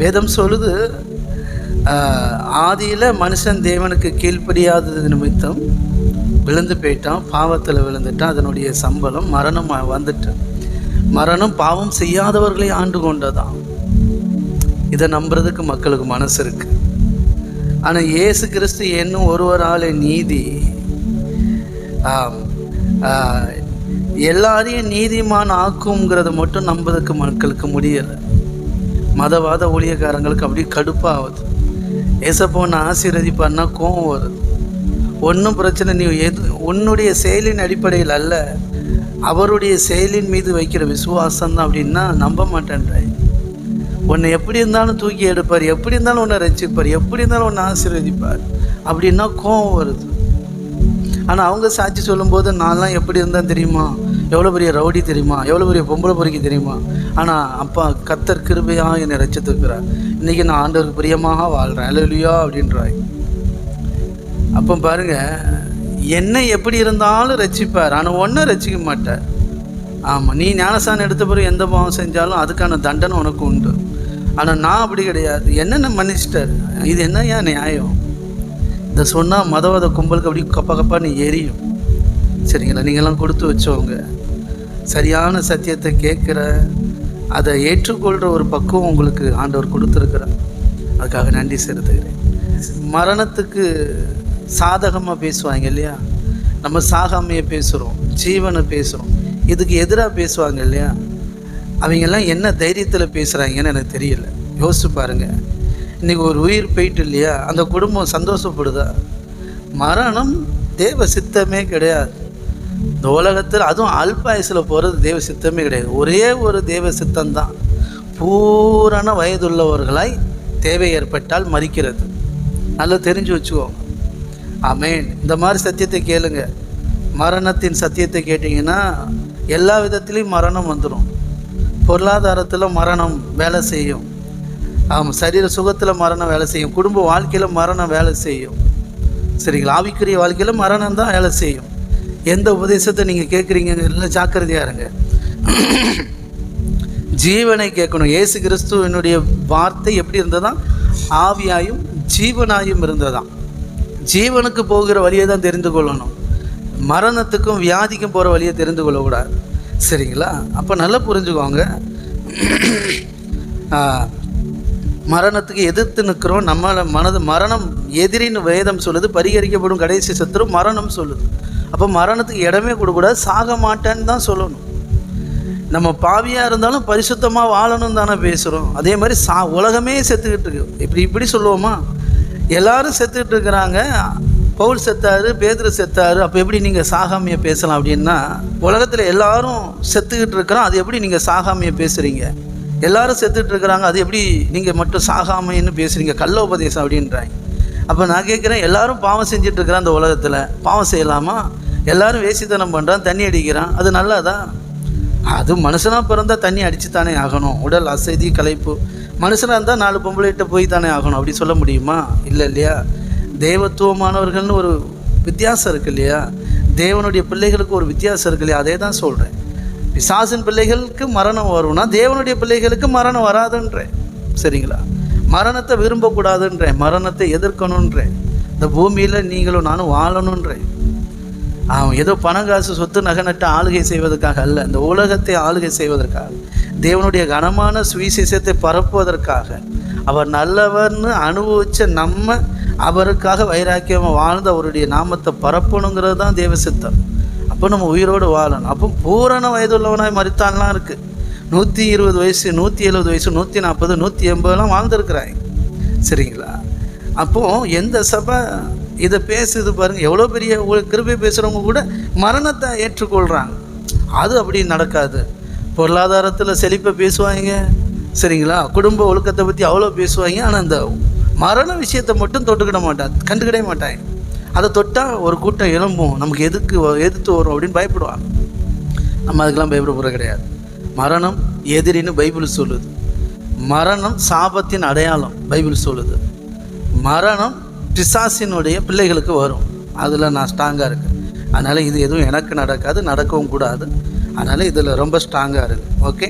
வேதம் சொல்லுது ஆதியில் மனுஷன் தேவனுக்கு கீழ்ப்படியாதது நிமித்தம் விழுந்து போயிட்டான் பாவத்தில் விழுந்துட்டான் அதனுடைய சம்பளம் மரணம் வந்துட்டு. மரணம் பாவம் செய்யாதவர்களை ஆண்டு கொண்டதான் இதை நம்புறதுக்கு மக்களுக்கு மனசு இருக்கு. ஆனால் இயேசு கிறிஸ்து என்னும் ஒருவராலே நீதி எல்லாரையும் நீதிமான் ஆக்குங்கிறத மட்டும் நம்புறதுக்கு மக்களுக்கு முடியலை. மதவாத ஊழியக்காரங்களுக்கு அப்படியே கடுப்பாகுது. ஏசப்போன்னு ஆசீர்வதிப்பான்னா கோவம் வருது ஒன்றும் பிரச்சனை நீ எது உன்னுடைய செயலின் அடிப்படையில் அல்ல அவருடைய செயலின் மீது வைக்கிற விசுவாசம் தான் அப்படின்னா நம்ப மாட்டேன்றாய். உன்னை எப்படி இருந்தாலும் தூக்கி எடுப்பார் எப்படி இருந்தாலும் உன்னை ரசிப்பார் எப்படி இருந்தாலும் உன்னை ஆசீர்வதிப்பார் அப்படின்னா கோவம் வருது. ஆனால் அவங்க சாட்சி சொல்லும்போது நான்லாம் எப்படி இருந்தால் தெரியுமா? எவ்வளோ பெரிய ரவுடி தெரியுமா? எவ்வளோ பெரிய பொம்பளை பொறுக்கி தெரியுமா? ஆனால் அப்பா கத்தர் கிருபையாக என்னை ரசித்துக்கிறார் இன்றைக்கி நான் ஆண்டவருக்கு பிரியமாக வாழ்கிறேன் அலுவலியா அப்படின்றாய். அப்போ பாருங்க என்னை எப்படி இருந்தாலும் ரசிப்பார் ஆனால் ஒன்றும் ரசிக்க மாட்டார். ஆமாம் நீ ஞானசானம் எடுத்த பிறகு எந்த பாவம் செஞ்சாலும் அதுக்கான தண்டனை உனக்கு உண்டு. ஆனால் நான் அப்படி கிடையாது. என்னென்ன மன்னிச்சிட்டார்? இது என்ன ஏன் நியாயம்? இதை சொன்னால் மதவாத கும்பலுக்கு அப்படி கப்ப கப்பான்னு எரியும். சரிங்களா? நீங்கள்லாம் கொடுத்து வச்சவங்க. சரியான சத்தியத்தை கேட்குற அதை ஏற்றுக்கொள்கிற ஒரு பக்குவம் உங்களுக்கு ஆண்டவர் கொடுத்துருக்கிறார். அதுக்காக நன்றி செலுத்துகிறேன். மரணத்துக்கு சாதகமாக பேசுவாங்க இல்லையா? நம்ம சாகாமையை பேசுகிறோம் ஜீவனை பேசுகிறோம் இதுக்கு எதிராக பேசுவாங்க இல்லையா? அவங்கெல்லாம் என்ன தைரியத்தில் பேசுகிறாங்கன்னு எனக்கு தெரியல. யோசிச்சு பாருங்கள் இன்றைக்கி ஒரு உயிர் போயிட்டு இல்லையா? அந்த குடும்பம் சந்தோஷப்படுதா? மரணம் தேவ சித்தமே கிடையாது. இந்த உலகத்தில் அதுவும் அல்பாயுசில் போகிறது தெய்வ சித்தமே கிடையாது. ஒரே ஒரு தேவ சித்தம்தான் பூரண வயதுள்ளவர்களாய் தேவை ஏற்பட்டால் மறிக்கிறது. நல்லா தெரிஞ்சு வச்சுக்கோங்க. அமேன் இந்த மாதிரி சத்தியத்தை கேளுங்க. மரணத்தின் சத்தியத்தை கேட்டிங்கன்னா எல்லா விதத்துலேயும் மரணம் வந்துடும் பொருளாதாரத்தில் மரணம் வேலை செய்யும். ஆமாம் சரீர சுகத்தில் மரணம் வேலை செய்யும். குடும்ப வாழ்க்கையில் மரணம் வேலை செய்யும். சரிங்களா? ஆவிக்குரிய வாழ்க்கையில் மரணம் தான் வேலை செய்யும். எந்த உபதேசத்தை நீங்கள் கேட்குறீங்க இல்லை ஜாக்கிரதையாக இருங்க. ஜீவனை கேட்கணும். ஏசு கிறிஸ்துவனுடைய வார்த்தை எப்படி இருந்ததா? ஆவியாயும் ஜீவனாயும் இருந்ததாம் ஜீவனுக்கு போகிற வழியை தான் தெரிந்து கொள்ளணும். மரணத்துக்கும் வியாதிக்கும் போகிற வழியை தெரிந்து கொள்ளக்கூடாது. சரிங்களா? அப்போ நல்லா புரிஞ்சுக்கோங்க. மரணத்துக்கு எதிர்த்து நிற்கிறோம் நம்மளை மனது மரணம் எதிரின்னு வேதம் சொல்லுது. பரிகரிக்கப்படும் கடைசி சத்துரு மரணம் சொல்லுது. அப்போ மரணத்துக்கு இடமே கொடுக்கக்கூடாது சாக மாட்டேன்னு தான் சொல்லணும். நம்ம பாவியாக இருந்தாலும் பரிசுத்தமாக வாழணும் தானே பேசுகிறோம் அதே மாதிரி சா உலகமே செத்துக்கிட்டு இருக்கு. இப்படி இப்படி சொல்லுவோமா? எல்லாரும் செத்துக்கிட்டு இருக்கிறாங்க. பவுல் செத்தாரு பேதர் செத்தாரு. அப்போ எப்படி நீங்கள் சாகாமையை பேசலாம் அப்படின்னா உலகத்தில் எல்லாரும் செத்துக்கிட்டு இருக்கிறோம். அது எப்படி நீங்கள் சாகாமையை பேசுகிறீங்க எல்லாரும் செத்துட்டு இருக்கிறாங்க. அது எப்படி நீங்கள் மட்டும் சாகாமைன்னு பேசுகிறீங்க கள்ள உபதேசம் அப்படின்றாங்க. அப்போ நான் கேட்குறேன் எல்லாரும் பாவம் செஞ்சுட்டு இருக்கிறான் அந்த உலகத்தில். பாவம் செய்யலாமா? எல்லாரும் வேசித்தனம் பண்ணுறான் தண்ணி அடிக்கிறான். அது நல்லதா? அது மனுஷனாக பிறந்தால் தண்ணி அடித்து தானே ஆகணும். உடல் அசதி களைப்பு. மனுஷனாக இருந்தால் நாலு பொம்பளைகிட்ட போய் தானே ஆகணும். அப்படி சொல்ல முடியுமா? இல்லை இல்லையா? தெய்வத்துவமானவர்கள்னு ஒரு வித்தியாசம் இருக்கு இல்லையா? தேவனுடைய பிள்ளைகளுக்கு ஒரு வித்தியாசம் இருக்கு இல்லையா? அதே தான் சொல்கிறேன் பிசாசின் பிள்ளைகளுக்கு மரணம் வரும்னா தேவனுடைய பிள்ளைகளுக்கு மரணம் வராதுன்றேன். சரிங்களா? மரணத்தை விரும்பக்கூடாதுன்றேன். மரணத்தை எதிர்க்கணுன்றேன். இந்த பூமியில் நீங்களும் நானும் வாழணுன்றேன். அவன் ஏதோ பணம் காசு சொத்து நகை நட்டு ஆளுகை செய்வதற்காக அல்ல. இந்த உலகத்தை ஆளுகை செய்வதற்காக தேவனுடைய கனமான சுவிசேஷத்தை பரப்புவதற்காக அவர் நல்லவர்னு அனுபவிச்ச நம்ம அவருக்காக வைராக்கியமாக வாழ்ந்து அவருடைய நாமத்தை பரப்பணுங்கிறது தான் தேவசித்தம் அப்போ நம்ம உயிரோடு வாழணும். அப்போ பூரண வயதுள்ளவனாய் மறித்தான்லாம் இருக்குது நூற்றி இருபது வயசு நூற்றி எழுபது வயசு நூற்றி நாற்பது நூற்றி எண்பதுலாம் வாழ்ந்துருக்குறாங்க சரிங்களா? அப்போது எந்த சபை இதை பேசுது பாருங்கள் எவ்வளோ பெரிய ஒரு கிருபை பேசுகிறவங்க கூட மரணத்தை ஏற்றுக்கொள்கிறாங்க அது அப்படி நடக்காது. பொருளாதாரத்தில் செழிப்பை பேசுவாங்க சரிங்களா? குடும்ப ஒழுக்கத்தை பற்றி அவ்வளோ பேசுவாங்க ஆனால் இந்த மரண விஷயத்தை மட்டும் தொட்டுக்கிட மாட்டாங்க கண்டுக்கிடவே மாட்டாங்க அதை தொட்டால் ஒரு கூட்டம் எழும்பும். நமக்கு எதுக்கு வ- எதிர்த்து வரும் அப்படின்னு பயப்படுவாங்க. நம்ம அதுக்கெல்லாம் பயப்பட போகிற கிடையாது. மரணம் எதிரின்னு பைபிள் சொல்லுது. மரணம் சாபத்தின் அடையாளம் பைபிள் சொல்லுது. மரணம் பிசாசினுடைய பிள்ளைகளுக்கு வரும். அதில் நான் ஸ்ட்ராங்காக இருக்கேன். அதனால் இது எதுவும் எனக்கு நடக்காது நடக்கவும் கூடாது. அதனால் இதில் ரொம்ப ஸ்ட்ராங்காக இருக்குது ஓகே